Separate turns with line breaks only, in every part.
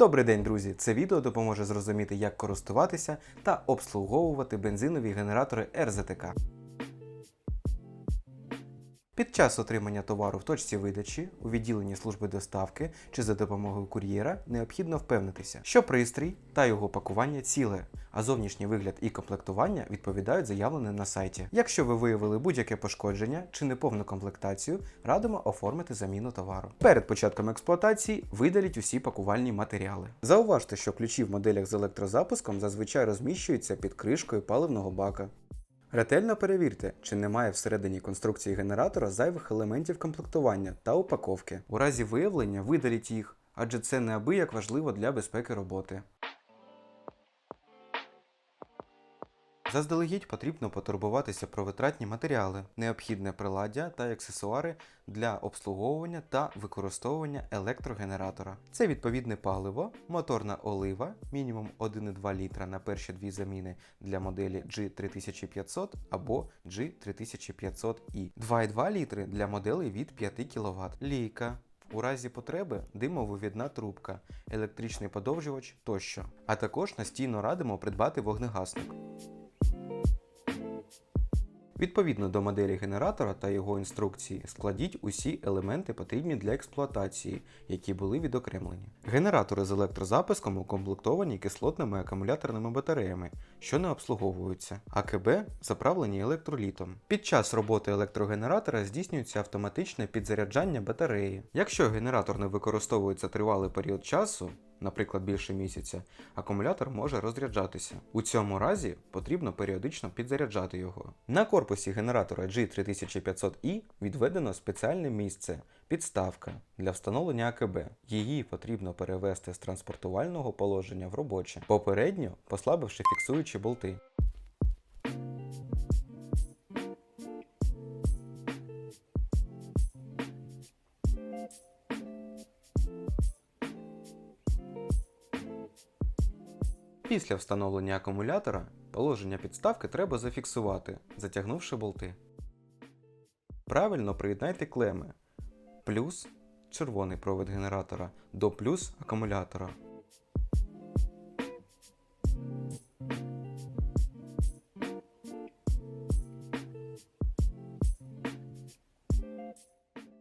Добрий день, друзі! Це відео допоможе зрозуміти, як користуватися та обслуговувати бензинові генератори РЗТК. Під час отримання товару в точці видачі, у відділенні служби доставки чи за допомогою кур'єра необхідно впевнитися, що пристрій та його пакування ціле, а зовнішній вигляд і комплектування відповідають заявленим на сайті. Якщо ви виявили будь-яке пошкодження чи неповну комплектацію, радимо оформити заміну товару. Перед початком експлуатації видаліть усі пакувальні матеріали. Зауважте, що ключі в моделях з електрозапуском зазвичай розміщуються під кришкою паливного бака. Ретельно перевірте, чи немає всередині конструкції генератора зайвих елементів комплектування та упаковки. У разі виявлення видаліть їх, адже це неабияк важливо для безпеки роботи. Заздалегідь потрібно потурбуватися про витратні матеріали, необхідне приладдя та аксесуари для обслуговування та використовування електрогенератора. Це відповідне паливо, моторна олива, мінімум 1,2 літра на перші дві заміни для моделі G3500 або G3500i, 2,2 літри для моделей від 5 кВт, лійка, у разі потреби димовивідна трубка, електричний подовжувач тощо. А також настійно радимо придбати вогнегасник. Відповідно до моделі генератора та його інструкції, складіть усі елементи потрібні для експлуатації, які були відокремлені. Генератори з електрозапуском укомплектовані кислотними акумуляторними батареями, що не обслуговуються, АКБ заправлені електролітом. Під час роботи електрогенератора здійснюється автоматичне підзаряджання батареї. Якщо генератор не використовується тривалий період часу, наприклад більше місяця, акумулятор може розряджатися. У цьому разі потрібно періодично підзаряджати його. На корпусі генератора G3500i відведено спеціальне місце підставка для встановлення АКБ. Її потрібно перевести з транспортувального положення в робоче, попередньо послабивши фіксуючі болти. Після встановлення акумулятора положення підставки треба зафіксувати, затягнувши болти. Правильно приєднайте клеми плюс червоний провід генератора до плюс акумулятора.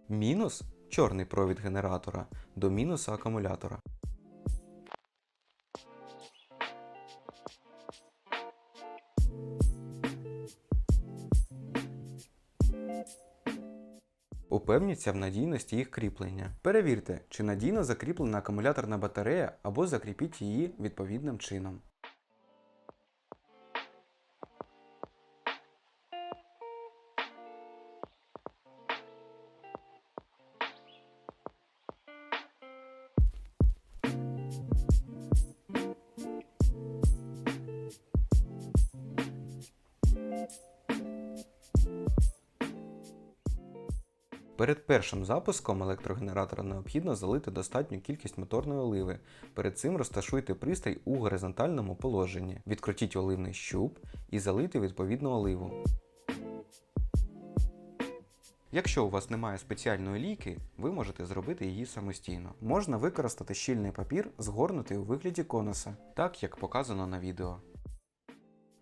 Мінус чорний провід генератора до мінуса акумулятора. Упевніться в надійності їх кріплення. Перевірте, чи надійно закріплена акумуляторна батарея або закріпіть її відповідним чином. Перед першим запуском електрогенератора необхідно залити достатню кількість моторної оливи. Перед цим розташуйте пристрій у горизонтальному положенні. Відкрутіть оливний щуп і залийте відповідну оливу. Якщо у вас немає спеціальної лійки, ви можете зробити її самостійно. Можна використати щільний папір, згорнутий у вигляді конуса, так як показано на відео.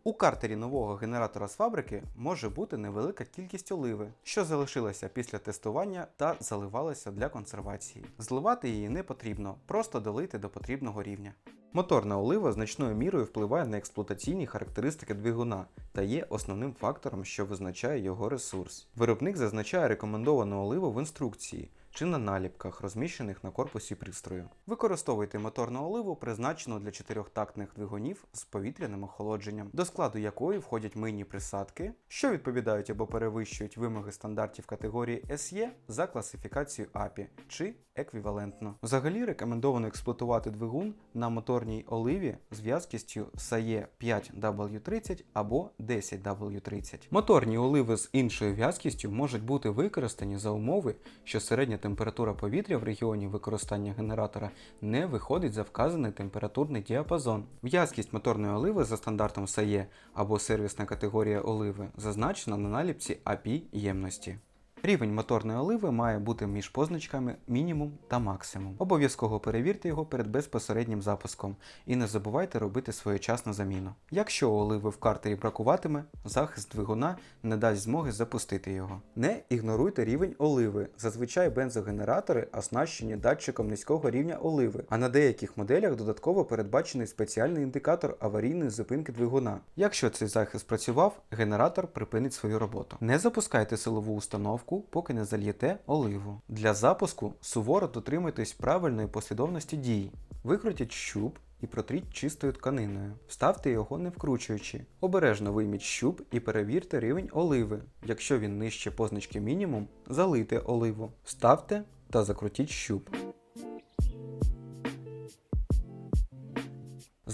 У картері нового генератора з фабрики може бути невелика кількість оливи, що залишилася після тестування та заливалася для консервації. Зливати її не потрібно, просто долити до потрібного рівня. Моторна олива значною мірою впливає на експлуатаційні характеристики двигуна та є основним фактором, що визначає його ресурс. Виробник зазначає рекомендовану оливу в інструкції чи на наліпках, розміщених на корпусі пристрою. Використовуйте моторну оливу, призначену для чотирьохтактних двигунів з повітряним охолодженням, до складу якої входять мийні присадки, що відповідають або перевищують вимоги стандартів категорії SE за класифікацією API чи еквівалентно. Взагалі рекомендовано експлуатувати двигун на моторній оливі з в'язкістю SAE 5W30 або 10W30. Моторні оливи з іншою в'язкістю можуть бути використані за умови, що середня температура повітря в регіоні використання генератора не виходить за вказаний температурний діапазон. В'язкість моторної оливи за стандартом САЄ або сервісна категорія оливи зазначена на наліпці API ємності. Рівень моторної оливи має бути між позначками мінімум та максимум. Обов'язково перевірте його перед безпосереднім запуском і не забувайте робити своєчасну заміну. Якщо оливи в картері бракуватиме, захист двигуна не дасть змоги запустити його. Не ігноруйте рівень оливи. Зазвичай бензогенератори оснащені датчиком низького рівня оливи, а на деяких моделях додатково передбачений спеціальний індикатор аварійної зупинки двигуна. Якщо цей захист працював, генератор припинить свою роботу. Не запускайте силову установку, поки не зальєте оливу. Для запуску суворо дотримуйтесь правильної послідовності дій. Викрутіть щуп і протріть чистою тканиною. Вставте його не вкручуючи. Обережно вийміть щуп і перевірте рівень оливи. Якщо він нижче позначки мінімум, залийте оливу. Вставте та закрутіть щуп.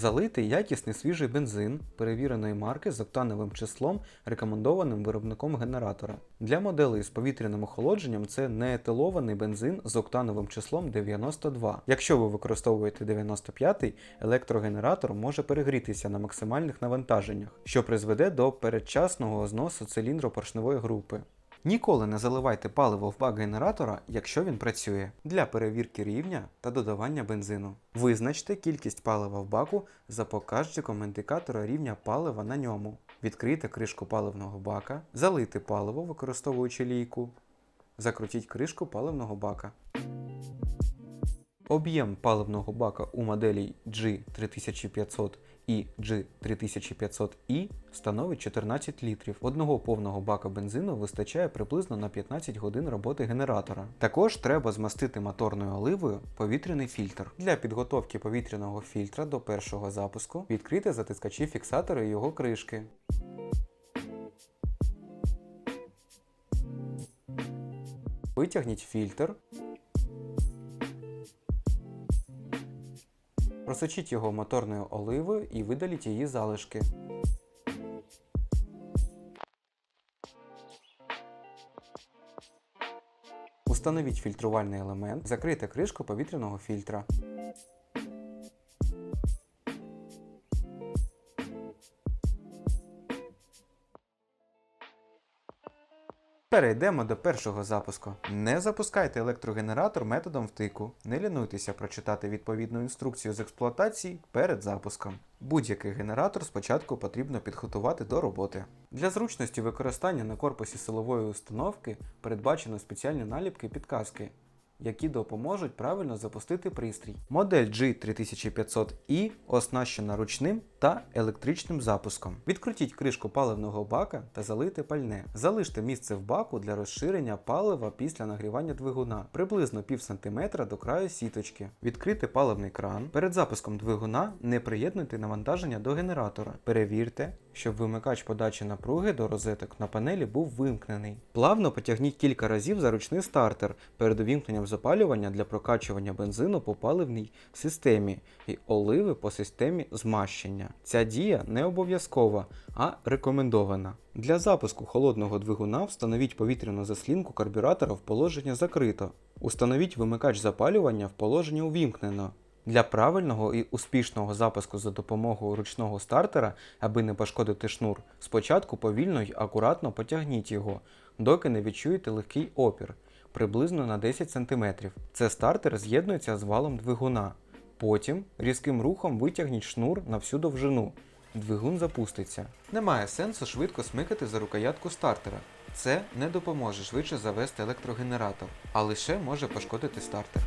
Залити якісний свіжий бензин перевіреної марки з октановим числом, рекомендованим виробником генератора. Для моделей з повітряним охолодженням це неетилований бензин з октановим числом 92. Якщо ви використовуєте 95, електрогенератор може перегрітися на максимальних навантаженнях, що призведе до передчасного зносу циліндропоршневої групи. Ніколи не заливайте паливо в бак генератора, якщо він працює, для перевірки рівня та додавання бензину. Визначте кількість палива в баку за показчиком індикатора рівня палива на ньому. Відкрийте кришку паливного бака, залийте паливо, використовуючи лійку. Закрутіть кришку паливного бака. Об'єм паливного бака у моделі G3500 і G3500i становить 14 літрів. Одного повного бака бензину вистачає приблизно на 15 годин роботи генератора. Також треба змастити моторною оливою повітряний фільтр. Для підготовки повітряного фільтра до першого запуску відкрийте затискачі фіксатори і його кришки. Витягніть фільтр. Просочіть його моторною оливою і видаліть її залишки. Установіть фільтрувальний елемент, закрийте кришку повітряного фільтра. Перейдемо до першого запуску. Не запускайте електрогенератор методом втику. Не лінуйтеся прочитати відповідну інструкцію з експлуатації перед запуском. Будь-який генератор спочатку потрібно підготувати до роботи. Для зручності використання на корпусі силової установки передбачено спеціальні наліпки підказки, які допоможуть правильно запустити пристрій. Модель G3500i оснащена ручним та електричним запуском. Відкрутіть кришку паливного бака та залийте пальне. Залиште місце в баку для розширення палива після нагрівання двигуна приблизно пів сантиметра до краю сіточки. Відкрити паливний кран. Перед запуском двигуна не приєднуйте навантаження до генератора. Перевірте, щоб вимикач подачі напруги до розеток на панелі був вимкнений. Плавно потягніть кілька разів за ручний стартер перед увімкненням запалювання для прокачування бензину по паливній системі і оливи по системі змащення. Ця дія не обов'язкова, а рекомендована. Для запуску холодного двигуна встановіть повітряну заслінку карбюратора в положення закрито. Установіть вимикач запалювання в положення увімкнено. Для правильного і успішного запуску за допомогою ручного стартера, аби не пошкодити шнур, спочатку повільно й акуратно потягніть його, доки не відчуєте легкий опір, приблизно на 10 см. Це стартер з'єднується з валом двигуна. Потім різким рухом витягніть шнур на всю довжину. Двигун запуститься. Немає сенсу швидко смикати за рукоятку стартера. Це не допоможе швидше завести електрогенератор, а лише може пошкодити стартер.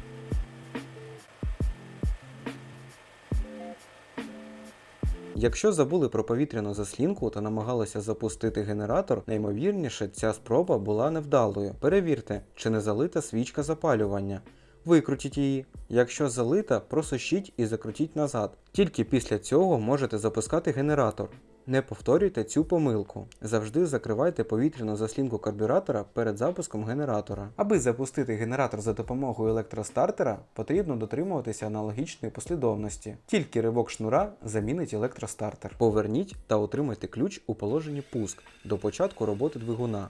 Якщо забули про повітряну заслінку та намагалися запустити генератор, наймовірніше ця спроба була невдалою. Перевірте, чи не залита свічка запалювання. Викрутіть її. Якщо залита, просушіть і закрутіть назад. Тільки після цього можете запускати генератор. Не повторюйте цю помилку. Завжди закривайте повітряну заслінку карбюратора перед запуском генератора. Аби запустити генератор за допомогою електростартера, потрібно дотримуватися аналогічної послідовності. Тільки ривок шнура замінить електростартер. Поверніть та отримайте ключ у положенні пуск до початку роботи двигуна.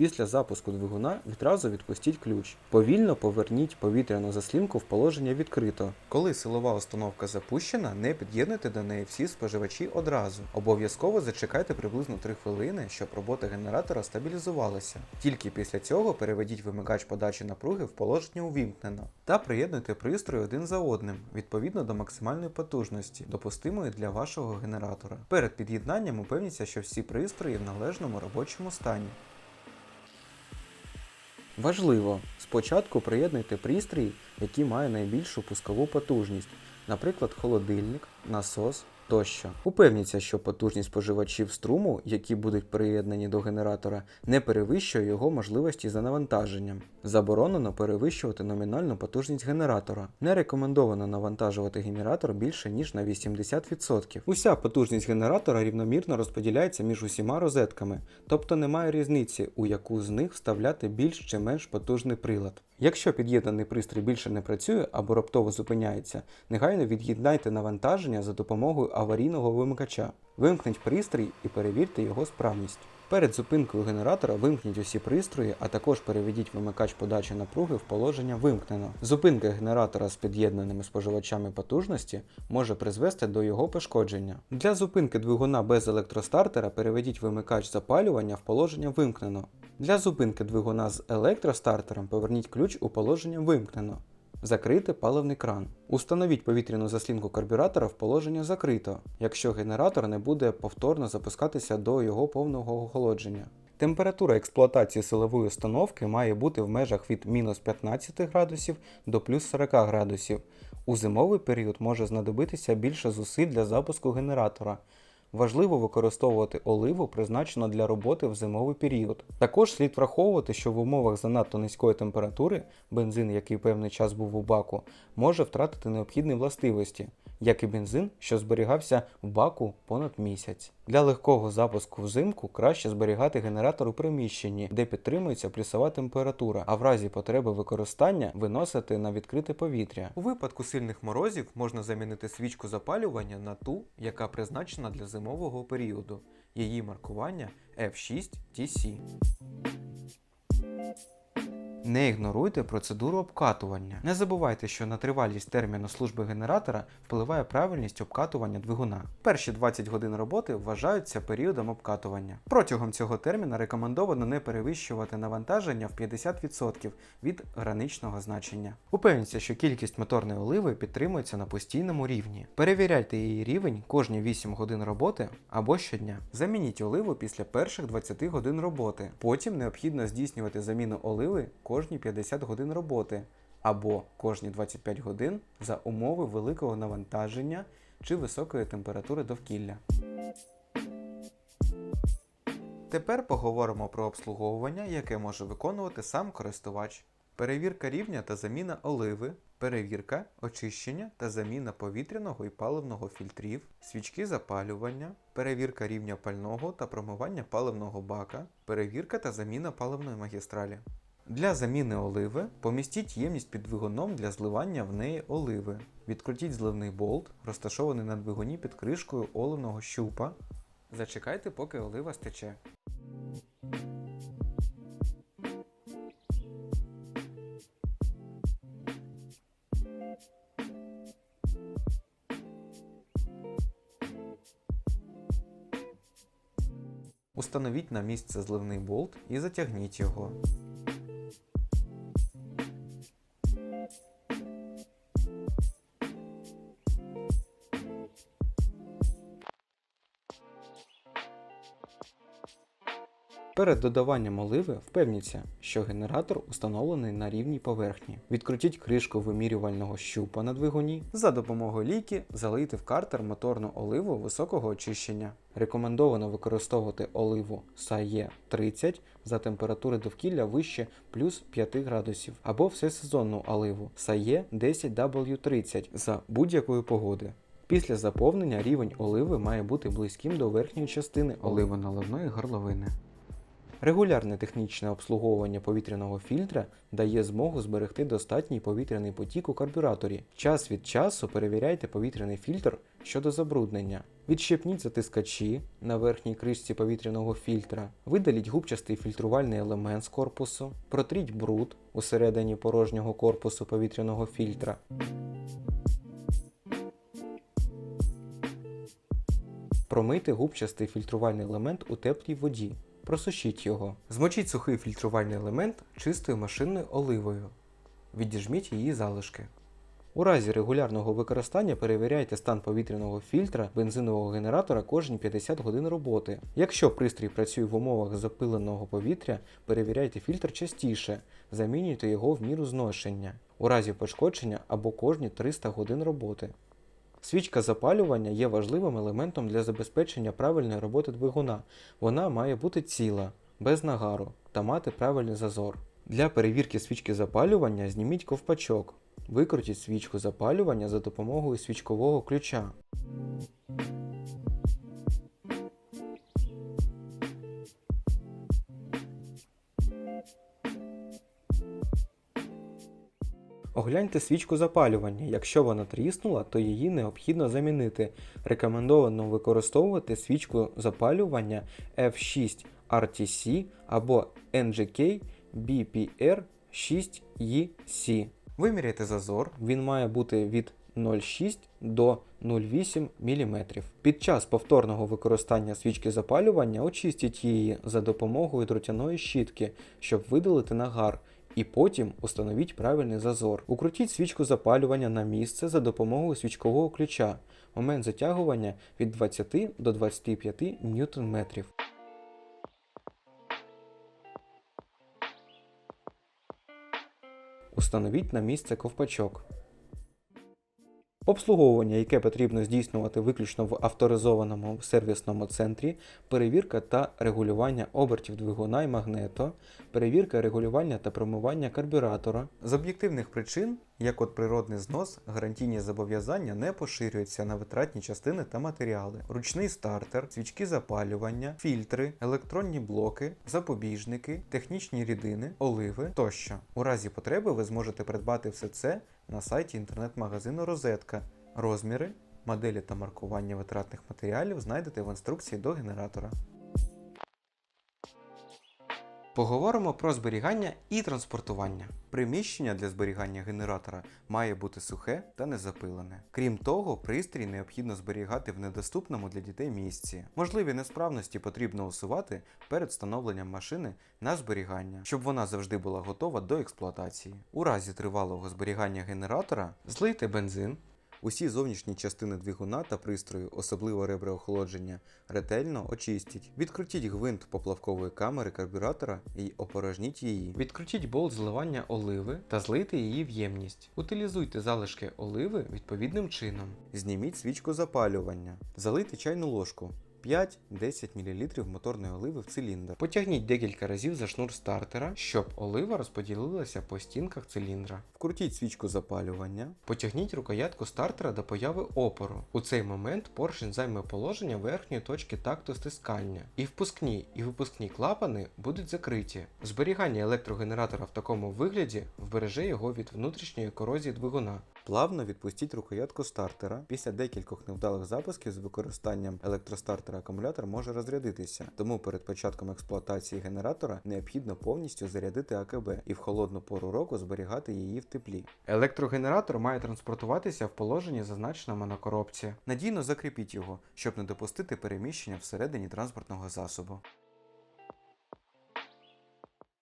Після запуску двигуна відразу відпустіть ключ. Повільно поверніть повітряну заслінку в положення відкрито. Коли силова установка запущена, не під'єднуйте до неї всі споживачі одразу. Обов'язково зачекайте приблизно 3 хвилини, щоб робота генератора стабілізувалася. Тільки після цього переведіть вимикач подачі напруги в положення увімкнено та приєднуйте пристрої один за одним відповідно до максимальної потужності, допустимої для вашого генератора. Перед під'єднанням упевніться, що всі пристрої в належному робочому стані. Важливо, спочатку приєднуйте пристрій, який має найбільшу пускову потужність, наприклад, холодильник, насос тощо. Упевніться, що потужність споживачів струму, які будуть приєднані до генератора, не перевищує його можливості за навантаженням. Заборонено перевищувати номінальну потужність генератора. Не рекомендовано навантажувати генератор більше ніж на 80%. Уся потужність генератора рівномірно розподіляється між усіма розетками, тобто немає різниці, у яку з них вставляти більш чи менш потужний прилад. Якщо під'єднаний пристрій більше не працює або раптово зупиняється, негайно від'єднайте навантаження за допомогою аварійного вимикача. Вимкніть пристрій і перевірте його справність. Перед зупинкою генератора вимкніть усі пристрої, а також переведіть вимикач подачі напруги в положення вимкнено. Зупинка генератора з під'єднаними споживачами потужності може призвести до його пошкодження. Для зупинки двигуна без електростартера переведіть вимикач запалювання в положення вимкнено. Для зупинки двигуна з електростартером поверніть ключ у положення вимкнено. Закрити паливний кран. Установіть повітряну заслінку карбюратора в положення закрито, якщо генератор не буде повторно запускатися до його повного охолодження. Температура експлуатації силової установки має бути в межах від мінус 15 градусів до плюс 40 градусів. У зимовий період може знадобитися більше зусиль для запуску генератора. Важливо використовувати оливу, призначену для роботи в зимовий період. Також слід враховувати, що в умовах занадто низької температури бензин, який певний час був у баку, може втратити необхідні властивості, як і бензин, що зберігався в баку понад місяць. Для легкого запуску взимку краще зберігати генератор у приміщенні, де підтримується плюсова температура, а в разі потреби використання виносити на відкрите повітря. У випадку сильних морозів можна замінити свічку запалювання на ту, яка призначена для зимового періоду. Її маркування F6TC. Не ігноруйте процедуру обкатування. Не забувайте, що на тривалість терміну служби генератора впливає правильність обкатування двигуна. Перші 20 годин роботи вважаються періодом обкатування. Протягом цього терміна рекомендовано не перевищувати навантаження в 50% від граничного значення. Упевніться, що кількість моторної оливи підтримується на постійному рівні. Перевіряйте її рівень кожні 8 годин роботи або щодня. Замініть оливу після перших 20 годин роботи. Потім необхідно здійснювати заміну оливи кожні 50 годин роботи або кожні 25 годин за умови великого навантаження чи високої температури довкілля. Тепер поговоримо про обслуговування, яке може виконувати сам користувач. Перевірка рівня та заміна оливи, перевірка, очищення та заміна повітряного і паливного фільтрів, свічки запалювання, перевірка рівня пального та промивання паливного бака, перевірка та заміна паливної магістралі. Для заміни оливи помістіть ємність під двигуном для зливання в неї оливи. Відкрутіть зливний болт, розташований на двигуні під кришкою оливного щупа. Зачекайте, поки олива стече. Установіть на місце зливний болт і затягніть його. Перед додаванням оливи впевніться, що генератор установлений на рівній поверхні. Відкрутіть кришку вимірювального щупа на двигуні. За допомогою лійки залийте в картер моторну оливу високого очищення. Рекомендовано використовувати оливу SAE 30 за температури довкілля вище плюс 5 градусів або всесезонну оливу SAE 10W30 за будь-якої погоди. Після заповнення рівень оливи має бути близьким до верхньої частини оливоналивної горловини. Регулярне технічне обслуговування повітряного фільтра дає змогу зберегти достатній повітряний потік у карбюраторі. Час від часу перевіряйте повітряний фільтр щодо забруднення. Відщепніть затискачі на верхній кришці повітряного фільтра, видаліть губчастий фільтрувальний елемент з корпусу, протріть бруд усередині порожнього корпусу повітряного фільтра. Промийте губчастий фільтрувальний елемент у теплій воді. Просушіть його. Змочіть сухий фільтрувальний елемент чистою машинною оливою. Відіжміть її залишки. У разі регулярного використання перевіряйте стан повітряного фільтра бензинового генератора кожні 50 годин роботи. Якщо пристрій працює в умовах запиленого повітря, перевіряйте фільтр частіше, замінюйте його в міру зношення, у разі пошкодження або кожні 300 годин роботи. Свічка запалювання є важливим елементом для забезпечення правильної роботи двигуна. Вона має бути ціла, без нагару та мати правильний зазор. Для перевірки свічки запалювання зніміть ковпачок. Викрутіть свічку запалювання за допомогою свічкового ключа. Огляньте свічку запалювання. Якщо вона тріснула, то її необхідно замінити. Рекомендовано використовувати свічку запалювання F6 RTC або NGK BPR 6EC. Виміряйте зазор, він має бути від 0,6 до 0,8 мм. Під час повторного використання свічки запалювання очистіть її за допомогою дротяної щітки, щоб видалити нагар, і потім установіть правильний зазор. Укрутіть свічку запалювання на місце за допомогою свічкового ключа. Момент затягування від 20 до 25 Нм. Установіть на місце ковпачок. Обслуговування, яке потрібно здійснювати виключно в авторизованому сервісному центрі, перевірка та регулювання обертів двигуна і магнето, перевірка регулювання та промивання карбюратора. З об'єктивних причин, як от природний знос, гарантійні зобов'язання не поширюються на витратні частини та матеріали. Ручний стартер, свічки запалювання, фільтри, електронні блоки, запобіжники, технічні рідини, оливи тощо. У разі потреби ви зможете придбати все це на сайті інтернет-магазину Розетка. Розміри, моделі та маркування витратних матеріалів знайдете в інструкції до генератора. Поговоримо про зберігання і транспортування. Приміщення для зберігання генератора має бути сухе та незапилене. Крім того, пристрій необхідно зберігати в недоступному для дітей місці. Можливі несправності потрібно усувати перед встановленням машини на зберігання, щоб вона завжди була готова до експлуатації. У разі тривалого зберігання генератора злийте бензин. Усі зовнішні частини двигуна та пристрою, особливо ребра охолодження, ретельно очистіть. Відкрутіть гвинт поплавкової камери карбюратора і опорожніть її. Відкрутіть болт зливання оливи та злийте її в ємність. Утилізуйте залишки оливи відповідним чином. Зніміть свічку запалювання. Залийте чайну ложку. 5-10 мл моторної оливи в циліндр. Потягніть декілька разів за шнур стартера, щоб олива розподілилася по стінках циліндра. Вкрутіть свічку запалювання. Потягніть рукоятку стартера до появи опору. У цей момент поршень займе положення верхньої точки такту стискання. І впускні, і випускні клапани будуть закриті. Зберігання електрогенератора в такому вигляді вбереже його від внутрішньої корозії двигуна. Плавно відпустіть рукоятку стартера. Після декількох невдалих запусків з використанням електростартера акумулятор може розрядитися, тому перед початком експлуатації генератора необхідно повністю зарядити АКБ і в холодну пору року зберігати її в теплі. Електрогенератор має транспортуватися в положенні, зазначеному на коробці. Надійно закріпіть його, щоб не допустити переміщення всередині транспортного засобу.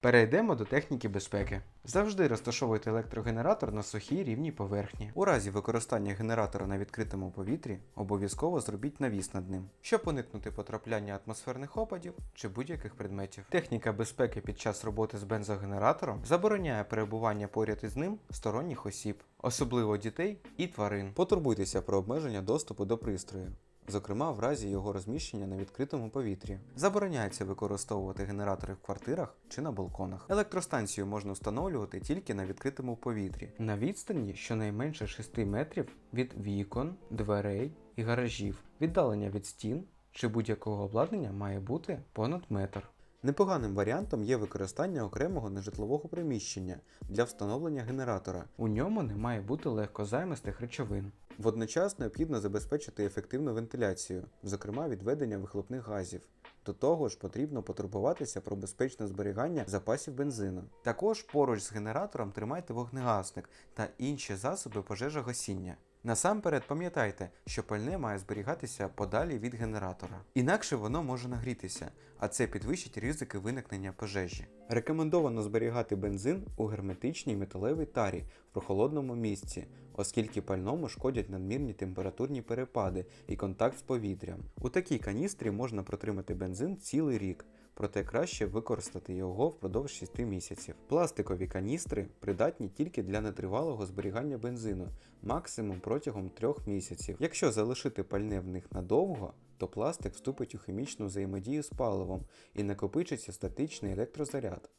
Перейдемо до техніки безпеки. Завжди розташовуйте електрогенератор на сухій рівній поверхні. У разі використання генератора на відкритому повітрі обов'язково зробіть навіс над ним, щоб уникнути потрапляння атмосферних опадів чи будь-яких предметів. Техніка безпеки під час роботи з бензогенератором забороняє перебування поряд із ним сторонніх осіб, особливо дітей і тварин. Потурбуйтеся про обмеження доступу до пристрою зокрема в разі його розміщення на відкритому повітрі. Забороняється використовувати генератори в квартирах чи на балконах. Електростанцію можна встановлювати тільки на відкритому повітрі, на відстані щонайменше 6 метрів від вікон, дверей і гаражів. Віддалення від стін чи будь-якого обладнання має бути понад метр. Непоганим варіантом є використання окремого нежитлового приміщення для встановлення генератора. У ньому не має бути легкозаймистих речовин. Водночас необхідно забезпечити ефективну вентиляцію, зокрема відведення вихлопних газів. До того ж, потрібно потурбуватися про безпечне зберігання запасів бензину. Також поруч з генератором тримайте вогнегасник та інші засоби пожежогасіння. Насамперед пам'ятайте, що пальне має зберігатися подалі від генератора. Інакше воно може нагрітися, а це підвищить ризики виникнення пожежі. Рекомендовано зберігати бензин у герметичній металевій тарі в прохолодному місці, оскільки пальному шкодять надмірні температурні перепади і контакт з повітрям. У такій каністрі можна протримати бензин цілий рік. Проте краще використати його впродовж 6 місяців. Пластикові каністри придатні тільки для нетривалого зберігання бензину, максимум протягом 3 місяців. Якщо залишити пальне в них надовго, то пластик вступить у хімічну взаємодію з паливом і накопичиться статичний електрозаряд.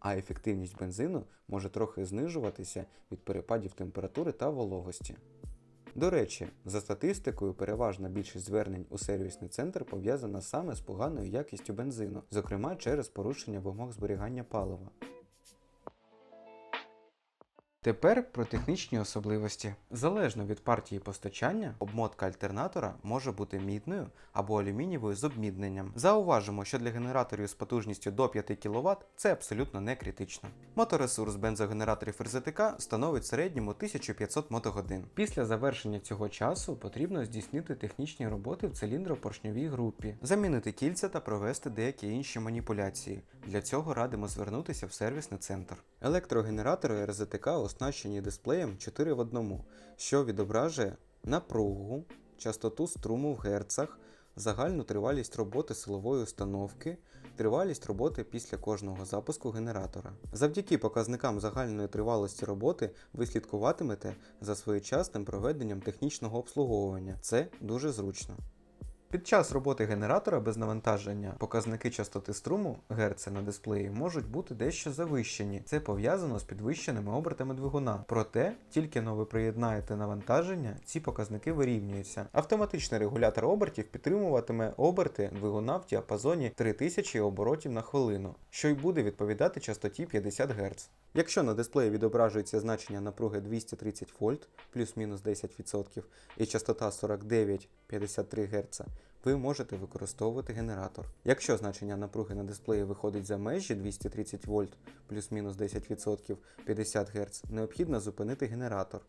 А ефективність бензину може трохи знижуватися від перепадів температури та вологості. До речі, за статистикою, переважна більшість звернень у сервісний центр пов'язана саме з поганою якістю бензину, зокрема через порушення вимог зберігання палива. Тепер про технічні особливості. Залежно від партії постачання, обмотка альтернатора може бути мідною або алюмінієвою з обмідненням. Зауважимо, що для генераторів з потужністю до 5 кВт це абсолютно не критично. Моторесурс бензогенераторів РЗТК становить в середньому 1500 мотогодин. Після завершення цього часу потрібно здійснити технічні роботи в циліндропоршньовій групі, замінити кільця та провести деякі інші маніпуляції. Для цього радимо звернутися в сервісний центр. Електрогенератори РЗТК оснащені дисплеєм 4 в 1, що відображує напругу, частоту струму в герцах, загальну тривалість роботи силової установки, тривалість роботи після кожного запуску генератора. Завдяки показникам загальної тривалості роботи ви слідкуватимете за своєчасним проведенням технічного обслуговування. Це дуже зручно. Під час роботи генератора без навантаження показники частоти струму герци на дисплеї можуть бути дещо завищені. Це пов'язано з підвищеними обертами двигуна. Проте, тільки но ви приєднаєте навантаження, ці показники вирівнюються. Автоматичний регулятор обертів підтримуватиме оберти двигуна в діапазоні 3000 оборотів на хвилину, що й буде відповідати частоті 50 Гц. Якщо на дисплеї відображується значення напруги 230 вольт плюс-мінус 10% і частота 49-53 Гц, ви можете використовувати генератор. Якщо значення напруги на дисплеї виходить за межі 230 вольт плюс-мінус 10% 50 Гц, необхідно зупинити генератор.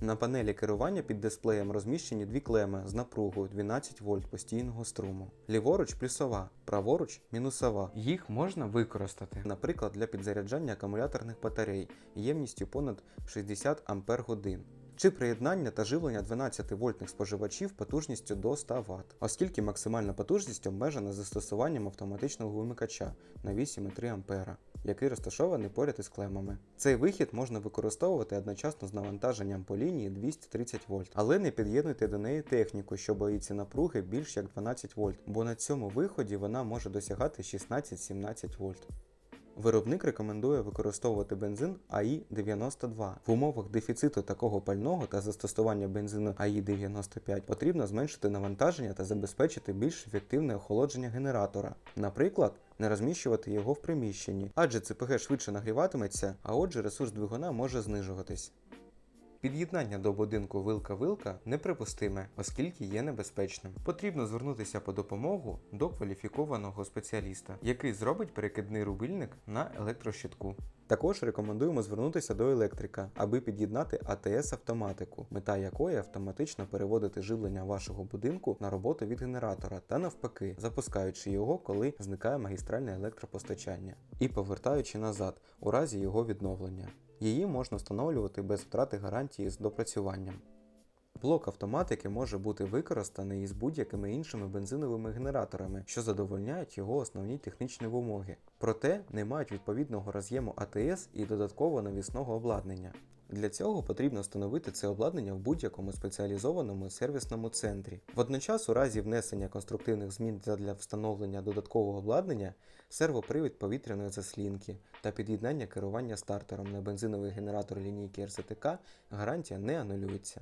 На панелі керування під дисплеєм розміщені дві клеми з напругою 12 вольт постійного струму. Ліворуч плюсова, праворуч мінусова. Їх можна використати, наприклад, для підзаряджання акумуляторних батарей ємністю понад 60 Ампер годин. Чи приєднання та живлення 12 вольтних споживачів потужністю до 100 Вт, оскільки максимальна потужність обмежена застосуванням автоматичного вимикача на 8,3 А, який розташований поряд із клемами. Цей вихід можна використовувати одночасно з навантаженням по лінії 230 вольт, але не під'єднуйте до неї техніку, що боїться напруги більш як 12 вольт, бо на цьому виході вона може досягати 16-17 вольт. Виробник рекомендує використовувати бензин АІ-92. В умовах дефіциту такого пального та застосування бензину АІ-95 потрібно зменшити навантаження та забезпечити більш ефективне охолодження генератора. Наприклад, не розміщувати його в приміщенні, адже ЦПГ швидше нагріватиметься, а отже ресурс двигуна може знижуватись. Під'єднання до будинку вилка-вилка неприпустиме, оскільки є небезпечним. Потрібно звернутися по допомогу до кваліфікованого спеціаліста, який зробить перекидний рубильник на електрощитку. Також рекомендуємо звернутися до електрика, аби під'єднати АТС-автоматику, мета якої автоматично переводити живлення вашого будинку на роботу від генератора та навпаки, запускаючи його, коли зникає магістральне електропостачання, і повертаючи назад у разі його відновлення. Її можна встановлювати без втрати гарантії з допрацюванням. Блок автоматики може бути використаний із будь-якими іншими бензиновими генераторами, що задовольняють його основні технічні вимоги, проте не мають відповідного роз'єму АТС і додатково навісного обладнання. Для цього потрібно встановити це обладнання в будь-якому спеціалізованому сервісному центрі. Водночас, у разі внесення конструктивних змін для встановлення додаткового обладнання, сервопривід повітряної заслінки та під'єднання керування стартером на бензиновий генератор лінійки РЗТК гарантія не анулюється.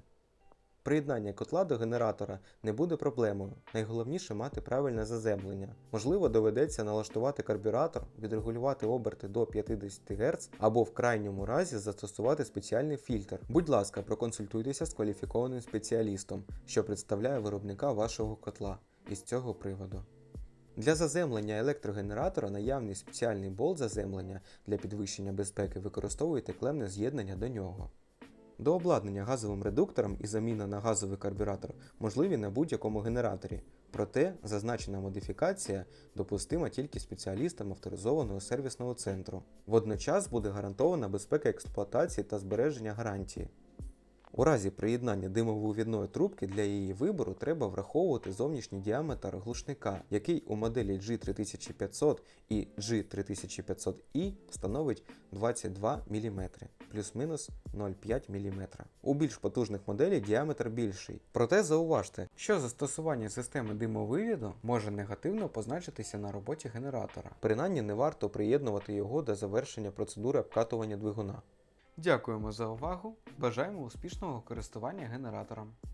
Приєднання котла до генератора не буде проблемою. Найголовніше мати правильне заземлення. Можливо, доведеться налаштувати карбюратор, відрегулювати оберти до 50 Гц або в крайньому разі застосувати спеціальний фільтр. Будь ласка, проконсультуйтеся з кваліфікованим спеціалістом, що представляє виробника вашого котла із цього приводу. Для заземлення електрогенератора наявний спеціальний болт заземлення для підвищення безпеки використовуйте клемне з'єднання до нього. До обладнання газовим редуктором і заміна на газовий карбюратор можливі на будь-якому генераторі, проте зазначена модифікація допустима тільки спеціалістам авторизованого сервісного центру. Водночас буде гарантована безпека експлуатації та збереження гарантії. У разі приєднання димовивідної трубки для її вибору треба враховувати зовнішній діаметр глушника, який у моделі G3500 і G3500i становить 22 мм, плюс-мінус 0,5 мм. У більш потужних моделей діаметр більший. Проте зауважте,
Що застосування системи димовивіду може негативно позначитися на роботі генератора.
принаймні не варто приєднувати його до завершення процедури обкатування двигуна.
Дякуємо за увагу. Бажаємо успішного користування генератором.